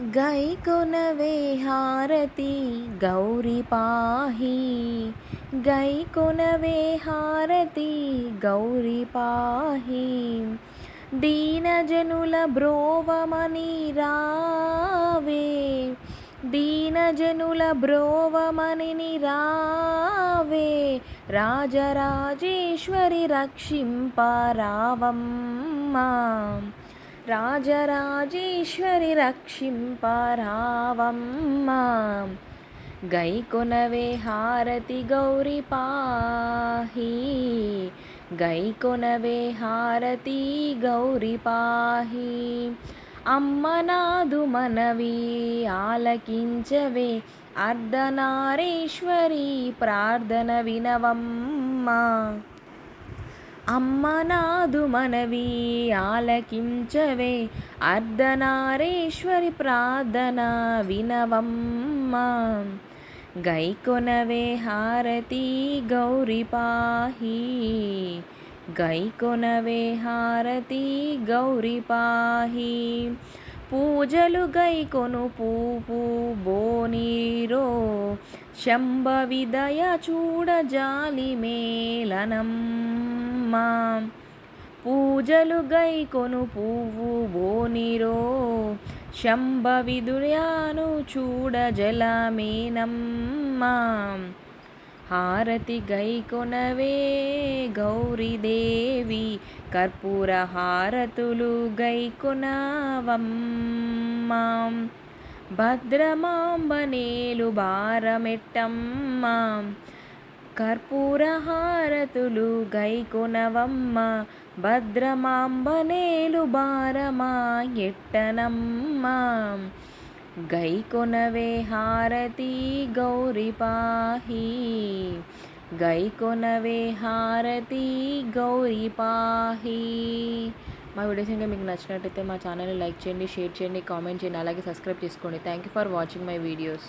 గైకొనవే హారతి గౌరి పాహి. గైకొనవే హారతి గౌరి పాహి. దీనజనుల బ్రోవమని రావే. దీనజనుల బ్రోవమని రావే రాజరాజేశ్వరి రక్షింపరావమ్మా రాజరాజేశ్వరి రక్షింపరావమ్మ. గైకొనవే హారతి గౌరి పాహి. గైకొనవే హారతి గౌరి పాహి. అమ్మనాదు మనవి ఆలకించవే అర్ధనారీశ్వరి ప్రార్థన వినవమ్మా. అమ్మ నాదు మనవి ఆలకించవే అర్ధనారేశ్వరి ప్రార్థన వినవమ్మా. గైకొనవే హారతి గౌరి పాహి గై కొనవే హారతి గౌరి పాహి. పూజలు గైకొను పూపు బోనీరో శంభవిదయ చూడజాలి మేలనమ్మా పూజలు గై కొను పువ్వు బోనిరో. శంభవిదుర్యాను చూడ జలమేనమ్మా హారతి గై కొనవే గౌరీదేవి కర్పూర హారతులు గై కొనవమ్మా భద్రమాంబనేలు భారమెట్టమ్మా కర్పూర హారతులు గై భద్రమాంబనేలు భారమా ఎట్టనమ్మా. గై కొనవే హారతి గౌరిపాహి గైకొనవే గై కొనవే హారతి గౌరిపాహి మా వీడియోస్ ఇంకా మీకు నచ్చినట్టయితే మా ఛానల్ని లైక్ చేయండి షేర్ చేయండి కామెంట్ చేయండి అలాగే సబ్స్క్రైబ్ చేసుకోండి. Thank you for watching my videos